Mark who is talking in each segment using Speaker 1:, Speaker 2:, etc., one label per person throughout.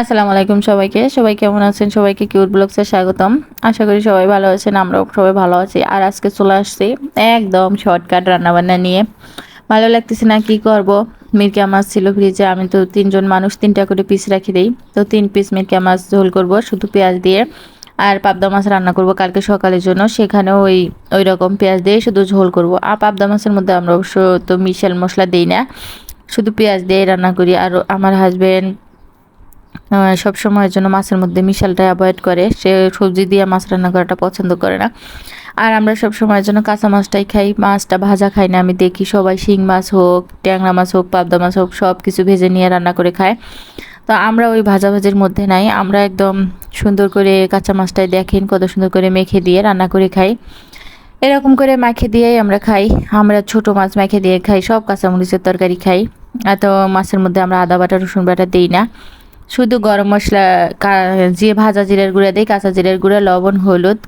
Speaker 1: আসসালামু আলাইকুম সবাইকে। সবাই কেমন আছেন? সবাইকে কিউট ব্লগসে স্বাগতম। আশা করি সবাই ভালো আছেন, আমরাও সবাই ভালো আছি। আর আজকে চলে আসছি একদম শর্টকাট রান্নাবান্না নিয়ে। ভালো লাগতেছে না, কি করব? মিরকা মাছ ছিল ফ্রিজে আমি তো তিনজন মানুষ, তিনটা করে পিস রাখি দিই। তো তিন পিস মিরকা মাছ ঝোল করব, শুধু পেঁয়াজ দিয়ে। আর পাবদা মাছ রান্না করব কালকে সকালের জন্য সেখানেও ওই ওই রকম পেঁয়াজ দিয়ে শুধু ঝোল করব। আর পাবদা মাছের মধ্যে আমরা অবশ্য তো মিশাল মশলা দিই না। শুধু পেঁয়াজ দিয়ে রান্না করি। আর আমার হাজব্যান্ড সব সময়ের জন্য মাছের মধ্যে মিশালটা অ্যাভয়েড করে। সে সবজি দিয়ে মাছ রান্না করাটা পছন্দ করে না। আর আমরা সব সময়ের জন্য কাঁচা মাছটাই খাই। মাছটা ভাজা খাই না, আমি দেখি সবাই শিং মাছ হোক, ট্যাংরা মাছ হোক, পাবদা মাছ হোক সব কিছু ভেজে নিয়ে রান্না করে খায়। তো আমরা ওই ভাজাভাজির মধ্যে নাই। আমরা একদম সুন্দর করে কাঁচা মাছটাই দেখেন, কত সুন্দর করে মেখে দিয়ে রান্না করে খাই। এরকম করে মাখে দিয়েই আমরা খাই। আমরা ছোট মাছ মাখে দিয়ে খাই, সব কাঁচামরিচের তরকারি খাই। এত মাছের মধ্যে আমরা আদা, বাটা, রসুন বাটা দিই না। শুধু গরম মশলা যে ভাজা জিরের গুঁড়া দিই, কাঁচা জিরের গুঁড়া, লবণ, হলুদ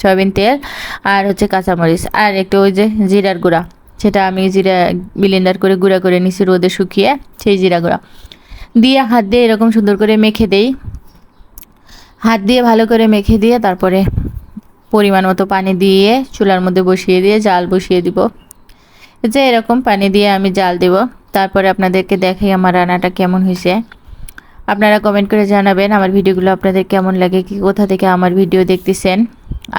Speaker 1: সয়াবিন তেল, আর হচ্ছে কাঁচামরিচ, আর একটু ওই যে জিরার গুঁড়া, সেটা আমি জিরা ব্লেন্ডার করে গুঁড়া করে নিছি রোদে শুকিয়ে, সেই জিরা গুঁড়া। দিয়ে হাত দিয়ে এরকম সুন্দর করে মেখে দেই। হাত দিয়ে ভালো করে মেখে দিয়ে তারপরে পরিমাণ মতো পানি দিয়ে চুলার মধ্যে বসিয়ে দিয়ে জাল বসিয়ে দিব। যে এরকম পানি দিয়ে আমি জাল দেব। তারপরে আপনাদেরকে দেখাই আমার রান্নাটা কেমন হয়েছে। আপনারা কমেন্ট করে জানাবেন আমার ভিডিওগুলো আপনাদের কেমন লাগে, কি কোথা থেকে আমার ভিডিও দেখতেছেন।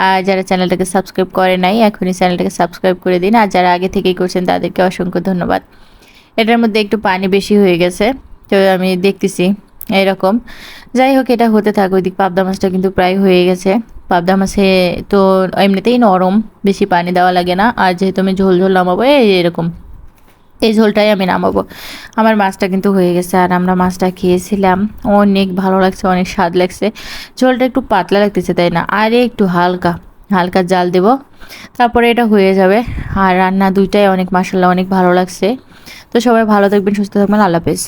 Speaker 1: আর যারা চ্যানেলটাকে সাবস্ক্রাইব করে নাই, এখনই চ্যানেলটাকে সাবস্ক্রাইব করে দিন। আর যারা আগে থেকেই করছেন, তাদেরকে অসংখ্য ধন্যবাদ। এটার মধ্যে একটু পানি বেশি হয়ে গেছে, তো আমি দেখতেছি এরকম। যাই হোক, এটা হতে থাক ওইদিক পাবদা মাছটা কিন্তু প্রায় হয়ে গেছে। পাবদা মাছে তো এমনিতেই নরম, বেশি পানি দেওয়া লাগে না। আর যেহেতু আমি ঝোল ঝোল নামাবো এরকম। এই ঝোলটাই আমি নামাবো। আমার মাছটা কিন্তু হয়ে গেছে আর আমরা মাছটা খেয়েছিলাম। অনেক ভালো লাগছে, অনেক স্বাদ লাগছে। ঝোলটা একটু পাতলা লাগতেছে, তাই না? আরে একটু হালকা হালকা জাল দেব, তারপরে এটা হয়ে যাবে। আর রান্না দুইটাই অনেক মাসাল্লাহ অনেক ভালো লাগছে। তো সবাই ভালো থাকবেন, সুস্থ থাকবেন, আল্লাহ হাফেজ।